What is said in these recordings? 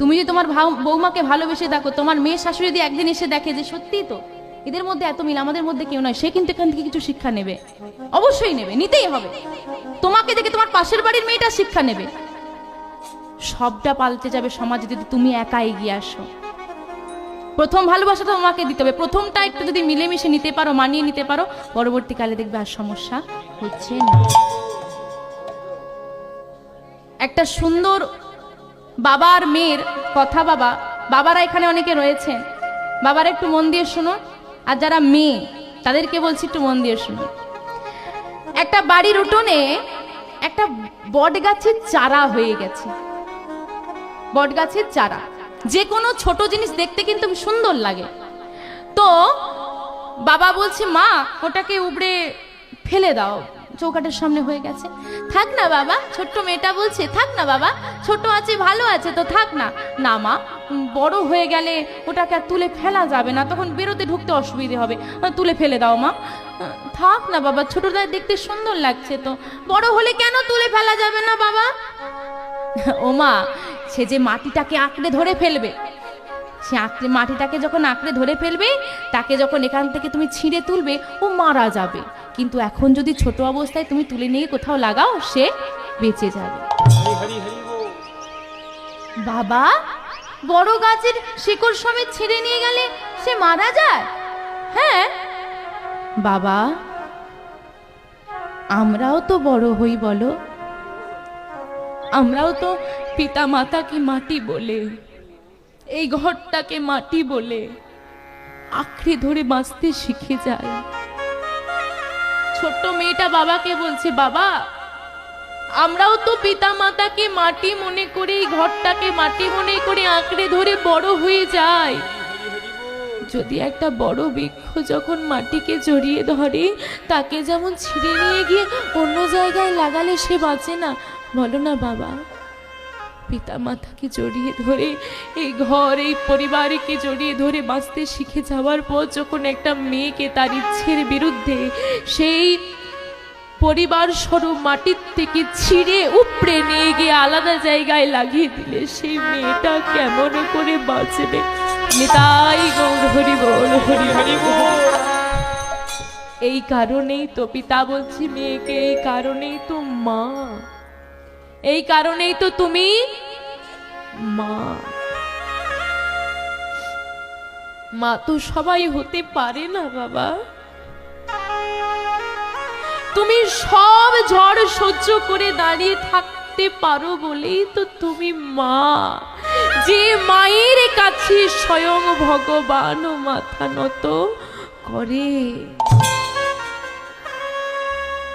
তুমি যদি তোমার বৌমাকে ভালোবেসে দেখো, তোমার মেয়ে শাশুড়ি যদি একদিন এসে দেখে যে সত্যিই তো, এদের মধ্যে এত মিল, আমাদের মধ্যে কেউ নয়, সে কিন্তু এখান থেকে কিছু শিক্ষা নেবে। অবশ্যই নেবে, নিতেই হবে। তোমাকে দেখে তোমার পাশের বাড়ির মেয়েটা শিক্ষা নেবে। সবটা পাল্টে যাবে সমাজে যদি তুমি একা এগিয়ে আসো। প্রথম ভালোবাসাটা তোমাকে দিতে হবে। প্রথমটা একটু যদি মিলেমিশে নিতে পারো, মানিয়ে নিতে পারো, পরবর্তীকালে দেখবে আর সমস্যা হচ্ছে না। একটা সুন্দর বাবার মেয়ের কথা বাবা। বাবারা এখানে অনেকে রয়েছেন। বাবারা একটু মন দিয়ে শুনুন। আর যারা মেয়ে, তাদেরকে বলছি একটু মন দিয়ে শুনুন। একটা বাড়ির উঠোনে একটা বট গাছের চারা হয়ে গেছে। বট গাছের চারা। যে কোনো ছোট জিনিস দেখতে কিন্তু সুন্দর লাগে। তো বাবা বলছে, মা, ওটাকে উবড়ে ফেলে দাও। চৌকাটের সামনে হয়ে গেছে। থাক না বাবা, ছোট্ট মেয়েটা বলছে, থাক না বাবা ছোট আছে, ভালো আছে, তো থাক না। না মা বড় হয়ে গেলে ওটাকে আর তুলে ফেলা যাবে না, তখন বেরোতে ঢুকতে অসুবিধে হবে। তুলে ফেলে দাও মা। থাক না বাবা ছোটদের দেখতে সুন্দর লাগছে তো। বড় হলে কেন তুলে ফেলা যাবে না বাবা? ও মা, সে যে মাটিটাকে আঁকড়ে ধরে ফেলবে। সে আঁকড়ে, মাটিটাকে যখন আঁকড়ে ধরে ফেলবে, তাকে যখন এখান থেকে তুমি ছিঁড়ে তুলবে, ও মারা যাবে। কিন্তু এখন যদি ছোট অবস্থায় তুমি তুলে নিয়ে কোথাও লাগাও, সে বেঁচে যাবে। বাবা, বড় গাছের শিকড় সমেত ছিঁড়ে নিয়ে গেলে সে মারা যায়? হ্যাঁ? বাবা, আমরাও তো বড় হই বলো। আমরাও তো পিতা মাতাকে মাটি বলে, এই ঘরটাকে মাটি বলে, আঁকড়ে ধরে বাঁচতে শিখে যায় ছোট্ট মেয়েটা বাবাকে বলছে, বাবা, আমরাও তো পিতা মাতাকে মাটি মনে করে, এই ঘরটাকে মাটি মনে করে আঁকড়ে ধরে বড় হয়ে যায় যদি একটা বড় বৃক্ষ যখন মাটিকে জড়িয়ে ধরে, তাকে যেমন ছিঁড়ে নিয়ে গিয়ে অন্য জায়গায় লাগালে সে বাঁচে না। বলো না, বাবা। পিতা মাতাকে জড়িয়ে ধরে, এই ঘর, এই পরিবারকে জড়িয়ে ধরে বাঁচতে শিখে যাওয়ার পর যখন একটা মেয়েকে তার ইচ্ছের বিরুদ্ধে সেই পরিবার স্বরূপ মাটির থেকে ছিঁড়ে উপড়ে নিয়ে গিয়ে আলাদা জায়গায় লাগিয়ে দিলে, সেই মেয়েটা কেমন করে বাঁচবে? নিতাই গৌর হরি বল, হরি হরি এই কারণেই তো পিতা বলছি মেয়েকে, এই কারণেই তো মা। এই কারণেই তো তুমি মা। মা তো সবাই হতে পারে না, বাবা। তুমি সব ঝড় সহ্য করে দাঁড়িয়ে থাকতে পারো বলেই তো তুমি মা। যে মায়ের কাছে স্বয়ং ভগবান মাথা নত করে।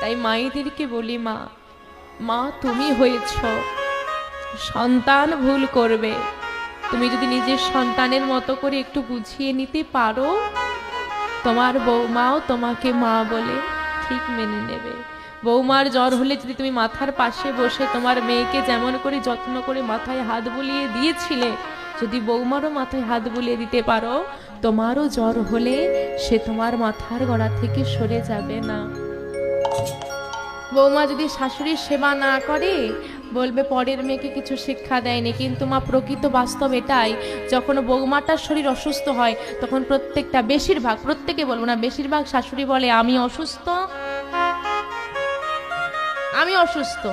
তাই মায়েদেরকে বলি মা মা তুমি হয়েছ সন্তান ভুল করবে। তুমি যদি নিজের সন্তানের মতো করে একটু বুঝিয়ে নিতে পারো, তোমার বৌমাও তোমাকে মা বলে ঠিক মেনে নেবে। বৌমার জ্বর হলে যদি তুমি মাথার পাশে বসে তোমার মেয়েকে যেমন করে যত্ন করে মাথায় হাত বুলিয়ে দিয়েছিলে, যদি বৌমারও মাথায় হাত বুলিয়ে দিতে পারো, তোমারও জ্বর হলে সে তোমার মাথার গড়া থেকে সরে যাবে না। বৌমা যদি শাশুড়ির সেবা না করে বলবে, পরের মেয়েকে কিছু শিক্ষা দেয়নি। কিন্তু মা, প্রকৃত বাস্তব এটাই, যখন বৌমাটার শরীর অসুস্থ হয়, তখন প্রত্যেকটা, বেশিরভাগ, প্রত্যেকে বলব না, বেশিরভাগ শাশুড়ি বলে, আমি অসুস্থ আমি অসুস্থ।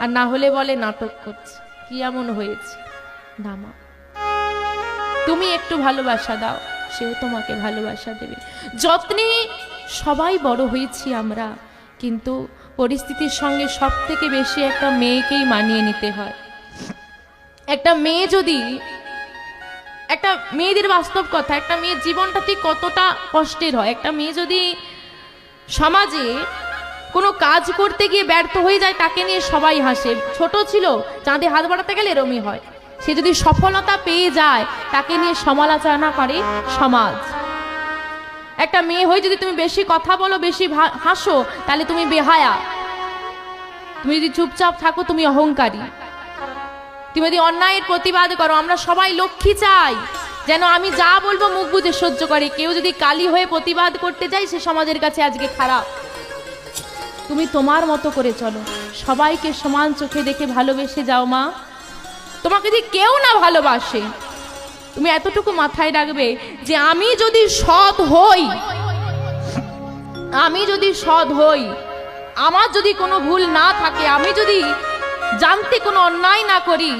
আর না হলে বলে, নাটক করছে। কি এমন হয়েছে? না মা। তুমি একটু ভালোবাসা দাও, সেও তোমাকে ভালোবাসা দেবে। যত্নে সবাই বড় হয়েছি আমরা, কিন্তু পরিস্থিতির সঙ্গে সব থেকে বেশি একটা মেয়েকেই মানিয়ে নিতে হয়। একটা মেয়ে যদি, একটা মেয়েদের বাস্তব কথা, একটা মেয়ের জীবনটা ঠিক কতটা কষ্টের হয়, একটা মেয়ে যদি সমাজে কোনো কাজ করতে গিয়ে ব্যর্থ হয়ে যায়, তাকে নিয়ে সবাই হাসে। ছোট ছিল, চাঁদে হাত বাড়াতে গেলে এরমই হয়। সে যদি সফলতা পেয়ে যায়, তাকে নিয়ে সমালোচনা করে সমাজ। একটা মেয়ে হয়ে যদি তুমি বেশি কথা বলো, বেশি হাসো, তাহলে তুমি বেহায়া। তুমি যদি চুপচাপ থাকো, তুমি অহংকারী। তুমি যদি অন্যায়ের প্রতিবাদ করো, আমরা সবাই লক্ষ্মী চাই। যেন আমি যা বলব মুখ বুঝে সহ্য করে। কেউ যদি কালী হয়ে প্রতিবাদ করতে যায়, সে সমাজের কাছে আজকে খারাপ। তুমি তোমার মতো করে চলো। সবাইকে সমান চোখে দেখে ভালোবেসে যাও মা। তোমাকে যদি কেউ না ভালোবাসে তুমি এতটুকু মাথায় রাখবে যে আমি যদি সৎ হই, আমি যদি সৎ হই, আমার যদি কোনো ভুল না থাকে, আমি যদি জানতে কোনো অন্যায় না করি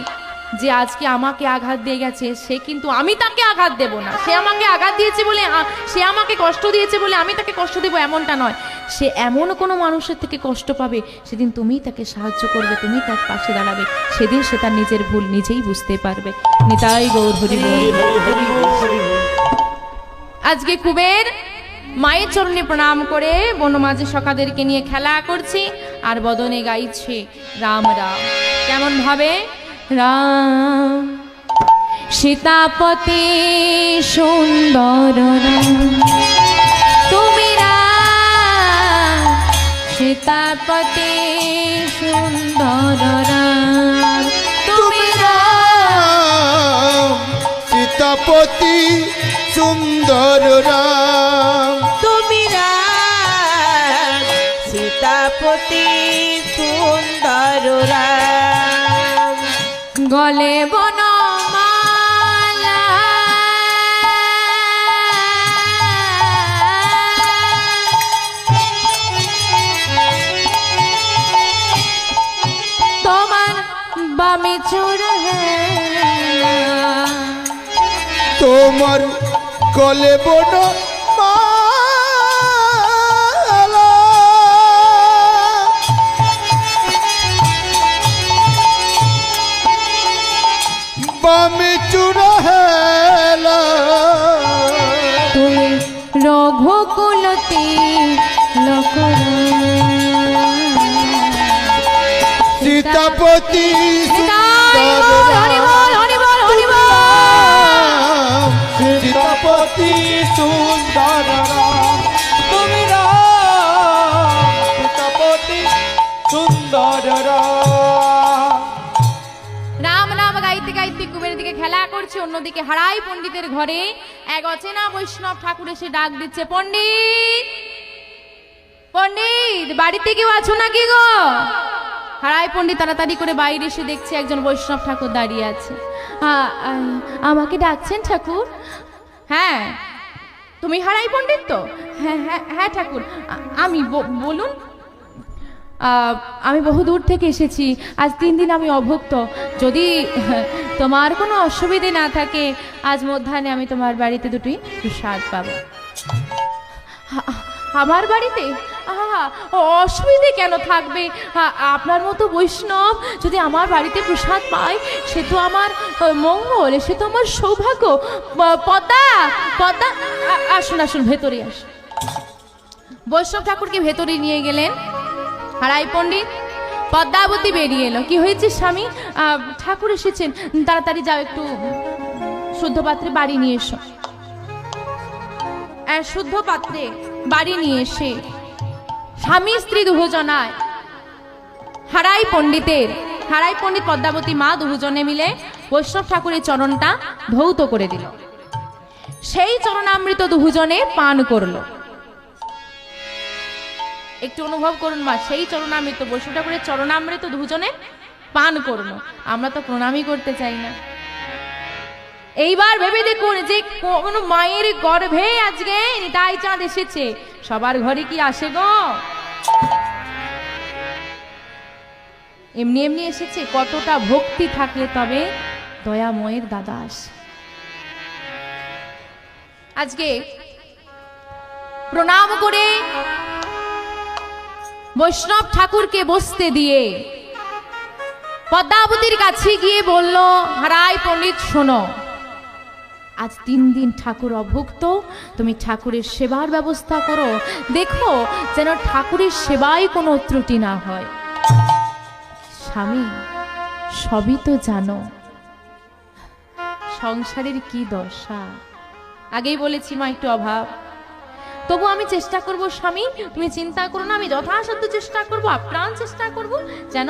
যে আজকে আমাকে আঘাত দিয়ে গেছে, সে কিন্তু আমি তাকে আঘাত দেব না। সে আমাকে আঘাত দিয়েছে বলে সে আমাকে কষ্ট দিয়েছে বলে আমি তাকে কষ্ট দেবো এমনটা নয়। সে এমন কোনো মানুষের থেকে কষ্ট পাবে, সেদিন তুমিই তাকে সাহায্য করবে তুমি তার পাশে দাঁড়াবে। সেদিন সে তার নিজের ভুল নিজেই বুঝতে পারবে। নিতাই গৌর হরি আজকে কুবের মায়ের চরণে প্রণাম করে বনমাঝে সখাদেরকে নিয়ে খেলা করছি, আর বদনে গাইছে রাম রাম। কেমন ভাবে? রাম। সীতাপতি সুন্দর রাম। তুমি রাম। সীতাপতি সুন্দর রাম। তুমি রাম। রাম সীতাপতি সুন্দর রাম। তুমি রাম। সীতাপতি সুন্দর রাম। গলে তোমার বামে চোর তোমার গলে বন সীতাপতি সীতাপতি সুন্দর তুমি সীতাপতি সুন্দর নাম গাইতে গাইতে দিকে খেলা করছে, অন্যদিকে হারাই পণ্ডিতের ঘরে। এক অচেনা বৈষ্ণব ঠাকুর এসে ডাক দিচ্ছে, পণ্ডিত! পণ্ডিত, বাড়িতে কেউ আছো নাকি গো? হারাই পণ্ডিত তাড়াতাড়ি করে বাইরে এসে দেখছে একজন বৈষ্ণব ঠাকুর দাঁড়িয়ে আছে। আমাকে ডাকছেন ঠাকুর? হ্যাঁ। তুমি হারাই পণ্ডিত তো? হ্যাঁ হ্যাঁ হ্যাঁ ঠাকুর। আমি বলুন? আমি বহু দূর থেকে এসেছি। আজ তিন দিন আমি অভুক্ত। যদি তোমার কোনো অসুবিধে না থাকে আজ মধ্যাহ্নে আমি তোমার বাড়িতে দুটি প্রসাদ পাবো। আমার বাড়িতে? অসুবিধে কেন থাকবে? আপনার মতো বৈষ্ণব যদি আমার বাড়িতে প্রসাদ পায়, সে তো আমার মঙ্গল, সে তো আমার সৌভাগ্য। প- পদ্মা পদ্মা আসুন আসুন, ভেতরে আসুন। বৈষ্ণব ঠাকুরকে ভেতরে নিয়ে গেলেন। হারাই পণ্ডিত, পদ্মাবতী বেরিয়ে এলো। কি হয়েছে, স্বামী? ঠাকুর এসেছেন। তাড়াতাড়ি যাও একটু শুদ্ধ পাত্রে বাড়ি নিয়ে এসো। শুদ্ধ পাত্রে বাড়ি নিয়ে এসে স্বামী স্ত্রী দুজনায় হারাই পণ্ডিতের, হারাই পণ্ডিত পদ্মাবতী মা দুজনে মিলে বৈষ্ণব ঠাকুরের চরণটা ধৌত করে দিল। সেই চরণামৃত দুজনে পান করল। একটু অনুভব করুন মা, সেই চরণামৃত, বৈষ্ণব ঠাকুরের চরণামৃত দুজনে পান করল। আমরা তো প্রণামই করতে চাই না। এইবার ভেবে দেখুন যে কোন মায়ের গর্ভে আজকে নিতাই চাঁদ এসেছে। সবার ঘরে কি আসে গো? এমনি এমনি এসেছে, কতটা ভক্তি থাকলে তবে দয়াময়ের দাদা আসে আজকে প্রণাম করে বৈষ্ণব ঠাকুরকে বসতে দিয়ে পদ্মাবতীর কাছে গিয়ে বলল, হারাই পণ্ডিত, শোনো। আজ তিন দিন ঠাকুর অভুক্ত। তুমি ঠাকুরের সেবার ব্যবস্থা করো। দেখো যেন ঠাকুরের সেবায় কোনো ত্রুটি না হয়। স্বামী, সবই তো জানো। সংসারের কি দশা? আগেই বলেছি মা, একটু অভাব। তবু আমি চেষ্টা করব স্বামী, তুমি চিন্তা করো না, আমি যথাসাধ্য চেষ্টা করব, আপ্রাণ চেষ্টা করব যেন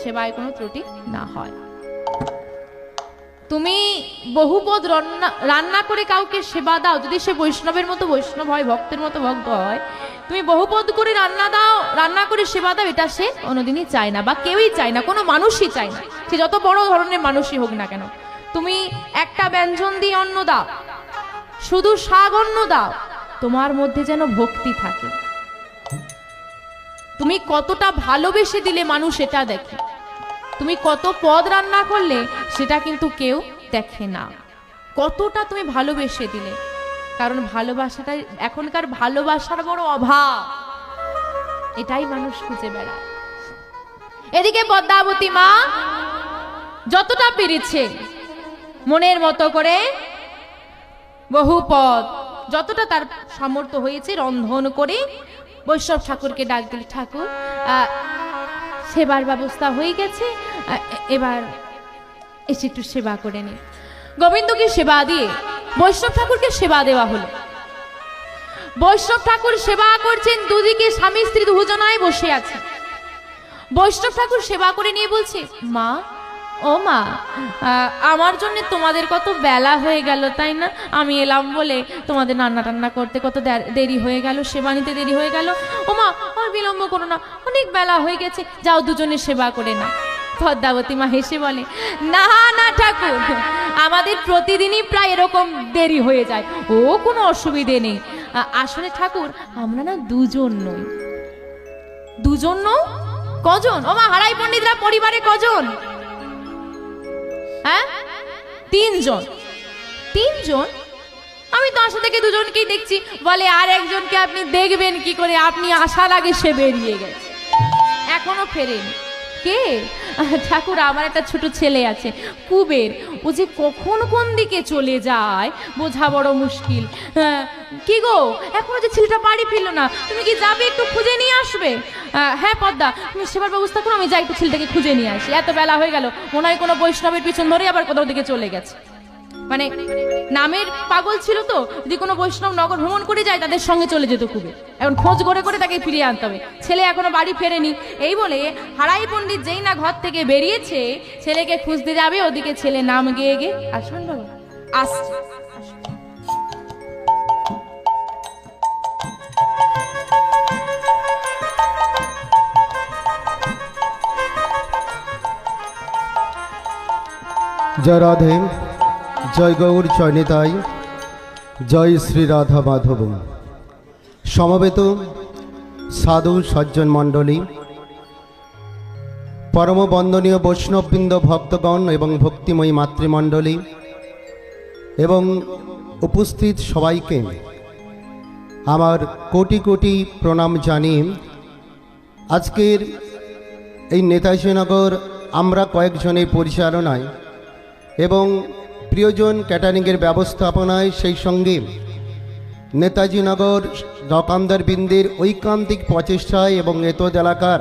সেবায় কোনো ত্রুটি না হয়। তুমি বহুপদ রান্না রান্না করে কাউকে সেবা দাও, যদি সে বৈষ্ণবের মতো বৈষ্ণব হয়, ভক্তের মতো ভক্ত হয়, তুমি বহুপদ করে রান্না দাও, রান্না করে সেবা দাও, এটা সে কোনোদিনই চায় না বা কেউই চায় না, কোনো মানুষই চায় না। সে যত বড় ধরনের মানুষই হোক না কেন। তুমি একটা ব্যঞ্জন দিয়ে অন্ন দাও, শুধু শাক অন্ন দাও, তোমার মধ্যে যেন ভক্তি থাকে। তুমি কতটা ভালোবেসে দিলে মানুষ এটা দেখে। তুমি কত পদ রান্না করলে, সেটা কিন্তু কেউ দেখে না। কতটা তুমি ভালোবেসে দিলে। কারণ ভালোবাসাটা এখনকার ভালোবাসার বড় অভাব। এটাই মানুষ খুঁজে বেড়ায়। এদিকে পদ্মাবতী মা যতটা পেরেছে, মনের মতো করে বহু পদ, যতটা তার সামর্থ্য হয়েছে রন্ধন করে বৈষ্ণব ঠাকুরকে ডাক দিল ঠাকুর সেবার ব্যবস্থা হয়ে গেছে। এবার এসে একটু সেবা করে নি গোবিন্দকে সেবা দিয়ে বৈষ্ণব ঠাকুরকে সেবা দেওয়া হলো। বৈষ্ণব ঠাকুর সেবা করছেন, দুদিকে স্বামী স্ত্রী দুজনায় বসে আছে বৈষ্ণব ঠাকুর সেবা করে নিয়ে বলছে, মা ও মা আমার জন্য তোমাদের কত বেলা হয়ে গেল, তাই না? আমি এলাম বলে তোমাদের রান্না টান্না করতে কত দেরি হয়ে গেল সেবা নিতে দেরি হয়ে গেল। ও মা বিলম্ব করো না, অনেক বেলা হয়ে গেছে, যাও দুজনে সেবা করে না পদ্মাবতী মা হেসে বলে, না না, ঠাকুর, আমাদের প্রতিদিনই প্রায় এরকম দেরি হয়ে যায়, ও কোনো অসুবিধে নেই। আসলে ঠাকুর, আমরা না দুজন নই। দুজন কজন? ও মা হারাই পণ্ডিতরা পরিবারে কজন? হ্যাঁ? তিনজন। তিনজন? আমি তো আশা থেকে দুজনকেই দেখছি। বলে, আর একজনকে আপনি দেখবেন কি করে? আপনি আসার আগে সে বেরিয়ে গেছে। এখনও ফেরেনি। কে? ঠাকুর আমার একটা ছোট ছেলে আছে কুবের। ও যে কখন কোন দিকে চলে যায় বোঝা বড় মুশকিল। হ্যাঁ, কি গো? এখনও যে ছেলেটা বাড়ি ফিরলো না তুমি কি যাবে একটু খুঁজে নিয়ে আসবে? হ্যাঁ পদ্মা তুমি সেবার ব্যবস্থা করো আমি যাই একটু ছেলেটাকে খুঁজে নিয়ে আসি। এত বেলা হয়ে গেল মনে হয় কোনো বৈষ্ণবের পিছন ধরে আবার কোথাও দিকে চলে গেছে। মানে নামের পাগল ছিল তো, যদি কোনো বৈষ্ণব নগর ভ্রমণ করে যায়, তাদের সঙ্গে চলে যেত খুবই। এখন খোঁজ করে করে তাকে ফিরিয়ে আনতে হবে। ছেলে এখনও বাড়ি ফেরেনি। এই বলে হারাই পণ্ডিত যেই না ঘর থেকে বেরিয়েছে, ছেলেকে খুঁজতে যাবে, ওদিকে ছেলে নাম গেয়ে গিয়ে আসুন বাবা। আসছে জয় রাধে। জয় গৌর চয়নিতাই জয় শ্রী রাধা মাধব। সমবেত সাধু সজ্জন মণ্ডলী, পরম বন্দনীয় বৈষ্ণববৃন্দ ভক্তগণ এবং ভক্তিময়ী মাতৃমণ্ডলী এবং উপস্থিত সবাইকে আমার কোটি কোটি প্রণাম জানিয়ে আজকের এই নেতাজিনগর আমরা কয়েকজনের পরিচালনায় এবং প্রিয়জন ক্যাটারিংয়ের ব্যবস্থাপনায় সেই সঙ্গে নেতাজি নগর দোকানদার বৃন্দের ঐকান্তিক প্রচেষ্টায় এবং এতদ এলাকার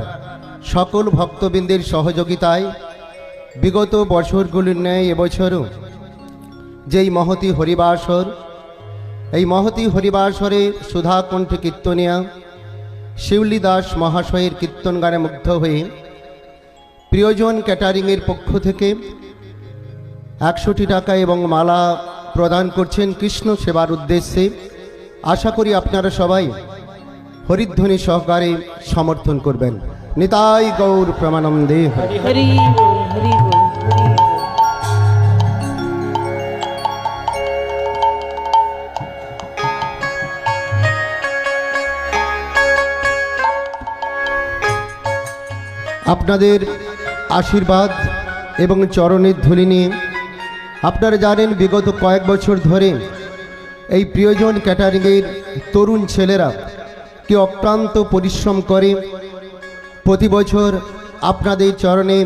সকল ভক্তবৃন্দের সহযোগিতায় বিগত বছরগুলির ন্যায় এবছরও যেই মহতি হরিবাসর, এই মহতি হরিবাসরে সুধাকণ্ঠ কীর্তনিয়া শিউলি দাস মহাশয়ের কীর্তন গানে মুগ্ধ হয়ে প্রিয়জন ক্যাটারিংয়ের পক্ষ থেকে একশোটি টাকা এবং মালা প্রদান করছেন কৃষ্ণ সেবার উদ্দেশ্যে। আশা করি আপনারা সবাই হরিধ্বনি সহকারে সমর্থন করবেন। নিতাই গৌর প্রমানন্দে হরি। আপনাদের আশীর্বাদ এবং চরণের ধুলি নিয়ে আপনারা জানেন বিগত কয়েক বছর ধরে এই প্রিয়জন ক্যাটারিংয়ের তরুণ ছেলেরা কি অক্লান্ত পরিশ্রম করে। প্রতি বছর আপনাদের চরণে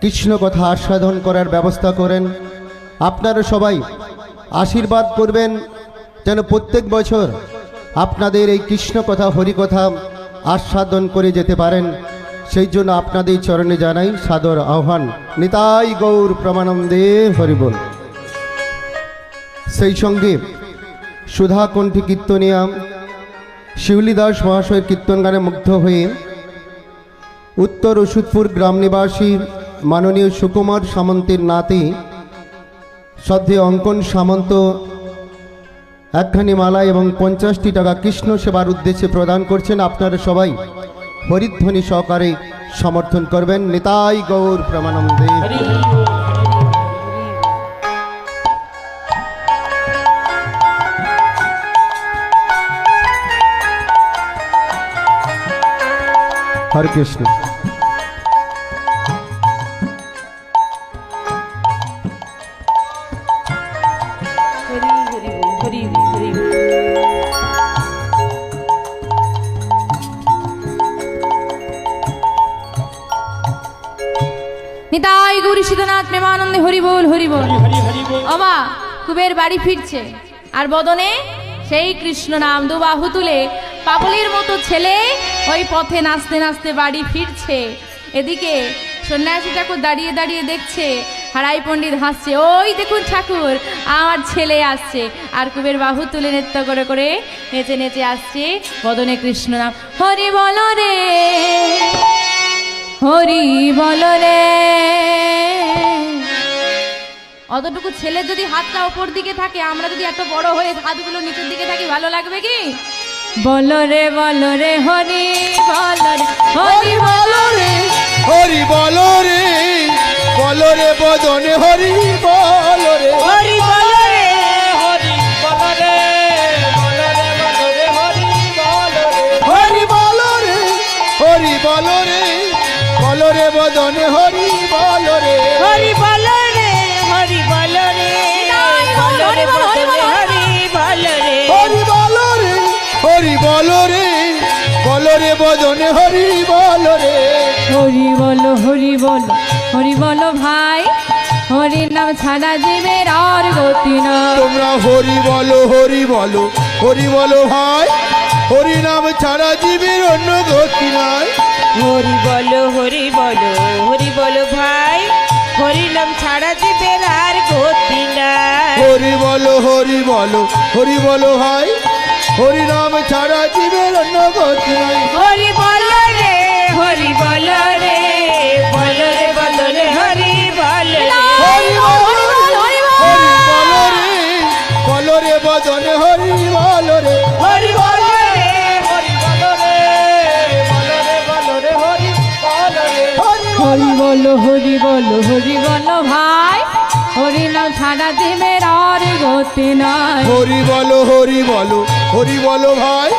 কৃষ্ণ কথা আস্বাদন করার ব্যবস্থা করেন। আপনারা সবাই আশীর্বাদ করবেন যেন প্রত্যেক বছর আপনাদের এই কৃষ্ণ কথা হরিকথা আস্বাদন করে যেতে পারেন। সেই জন্য আপনাদের চরণে জানাই সাদর আহ্বান। নিতাই গৌর প্রমানন্দে হরিবল। সেই সঙ্গে সুধা কণ্ঠী কীর্তনিয়া শিউলি দাস মহাশয়ের কীর্তন গানে মুগ্ধ হয়ে উত্তর ওষুধপুর গ্রাম নিবাসী মাননীয় সুকুমার সামন্তের নাতি শ্রদ্ধে অঙ্কন সামন্ত একখানি মালা এবং পঞ্চাশটি টাকা কৃষ্ণ সেবার উদ্দেশ্যে প্রদান করছেন আপনারা সবাই। হরিধ্বনি সহকারে সমর্থন করবেন নিতাই গৌর প্রমানন্দে। হরি কৃষ্ণ। গৌরী সীতানাথ প্রেমানন্দে হরি বল হরি বল হরি হরি হরি বল অমা কুবের বাড়ি ফিরছে। আর বদনে সেই কৃষ্ণ নাম দুবাহু তুলে পাগলের মতো ছেলে ওই পথে নাচতে নাচতে বাড়ি ফিরছে। এদিকে সন্ন্যাসী ঠাকুর দাঁড়িয়ে দাঁড়িয়ে দেখছে হারাই পণ্ডিত হাসছে ওই দেখুন ঠাকুর আমার ছেলে আসছে। আর কুবের বাহু তুলে নৃত্য করে করে নেচে নেচে আসছে বদনে কৃষ্ণ নাম। হরি বল রে। হরি বল রে। অতটুকু ছেলে যদি হাতটা ওপর দিকে থাকে আমরা যদি এত বড় হয়ে হাতগুলো নিচের দিকে থাকি ভালো লাগবে কি? বলো রে বলো রে হরি বলো রে হরি বলো রে। হরি বল রে বল রে বদনে হরি বল রে। হরি বল রে বদনে হরি বল রে। হরি বল রে হরি বল রে। বল রে বল রে হরি বল। রে। হরি বল রে হরি বল রে। বল রে বদনে হরি বল রে। হরি বলো হরি বলো হরি বলো ভাই। হরি নাম ছাড়া জীবের আর গতি না তোমরা হরি বলো হরি বলো হরি বলো ভাই। হরি নাম ছাড়া জীবের অন্য গতি নাই। হরি বল হরি বল হরি বল ভাই। হরি নাম ছাড়া জীবের আর গতি নাই। হরি বলো হরি বলো হরি বলো ভাই। হরি নাম ছাড়া জীবের অন্য গতি নাই। হরি বল রে হরি বল রে। হরি বল ভাই হরি নাম ছাড়া দিবের আর গতি নাই। হরি বলো হরি বলো হরি বল ভাই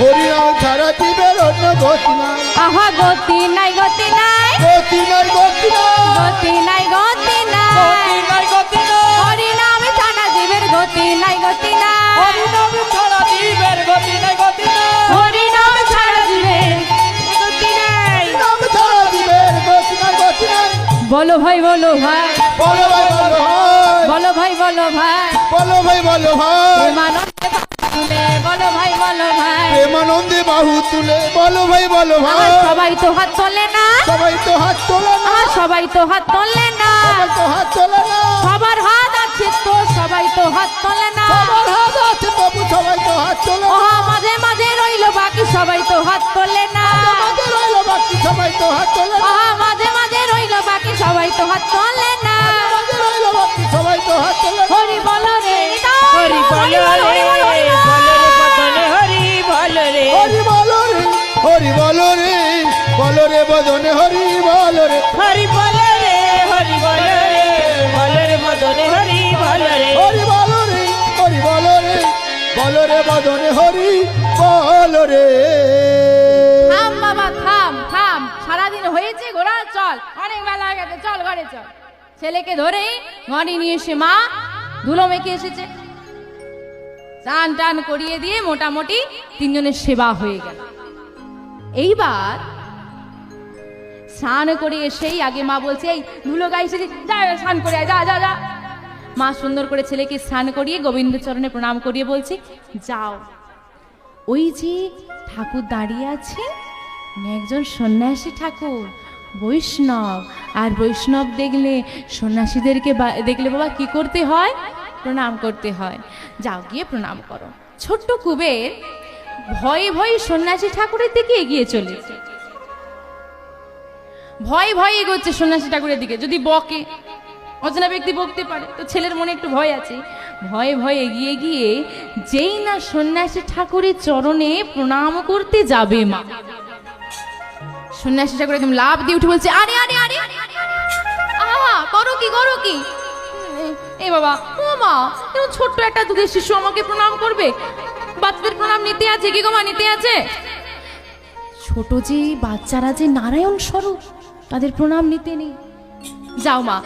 হরি নাম ছাড়া জীবের অন্য গতি নাই। আহা গতি নাই গতি নাই। গতি নাই গতি নাই। গতি নাই গতি নাই। গতি নাই হরি নাম ছাড়া দিবের গতি নাই গতি নাই। হরি নাম ছাড়া জীবের গতি নাই গতি ভাই বলো ভাই। বলো ভাই বলো ভাই। বলো ভাই বলো ভাই। বলো ভাই বলো ভাই। প্রেমানন্দে তুলে বলো ভাই বলো ভাই। প্রেমানন্দে বাহু তুলে বলো ভাই বলো ভাই। সবাই তো হাত তোলে না। সবাই তো হাত তোলে না। সবাই তো হাত তোলে না। সবাই তো হাত তোলে না। সবার হাত আছে তো সবাই তো হাত তোলে না। সবার হাত আছে তবু সবাই তো হাত তোলে না। মাঝে মাঝে রইল বাকি সবাই তো হাত তোলে না। আমাদের রইল বাকি সবাই তো হাত তোলে না। হাত তোলে না সবাই তো হাত তোলে হরি বলো রে হরি বল রে হরি বল, রে বদনে হরি বল রে হরি বলো রে হরি বলো রে বলো রে বদনে হরি বলো রে হরি বল রে হরি বল রে বল রে বদনে হরি বল রে হরি বলো রে হরি বলো রে বলো রে বদনে হরি বলো রে ছেলেকে ধরেই ঘরে নিয়ে এসে মা ধুলো মেখে এসেছে। চান টান করিয়ে দিয়ে মোটামুটি তিনজনের সেবা হয়ে গেল। এইবার স্নান করে এসেই আগে মা বলছে, এই ধুলো যা স্নান করে যা যা যা। মা সুন্দর করে ছেলেকে স্নান করিয়ে গোবিন্দ চরণে প্রণাম করিয়ে বলছে, যাও। ওই যে ঠাকুর দাঁড়িয়ে আছে, একজন সন্ন্যাসী ঠাকুর বৈষ্ণব। আর বৈষ্ণব দেখলে সন্ন্যাসীদেরকে দেখলে বাবা কি করতে হয়? প্রণাম করতে হয়। যাও গিয়ে প্রণাম করো। ছোট্ট কুবের ভয়ে ভয়ে সন্ন্যাসী ঠাকুরের দিকে এগিয়ে চলেছে ভয় ভয় এগোচ্ছে সন্ন্যাসী ঠাকুরের দিকে। যদি বকে অচেনা ব্যক্তি বকতে পারে, তো ছেলের মনে একটু ভয় আছে। ভয়ে ভয়ে এগিয়ে গিয়ে যেই না সন্ন্যাসী ঠাকুরের চরণে প্রণাম করতে যাবে মা। সন্ন্যাসী ঠাকুর একদম লাভ দিয়ে উঠে বলছে, আরে আরে আরে। আহা, করো কি করো কি? এ বাবা, ও মা এরকম ছোট্ট একটা দুধের শিশু আমাকে প্রণাম করবে? বাচ্চাদের প্রণাম নিতে আছে কি গোমা নিতে আছে? ছোট যে বাচ্চারা যে নারায়ণ স্বরূপ, তাদের প্রণাম নিতে নেই। যাও মা।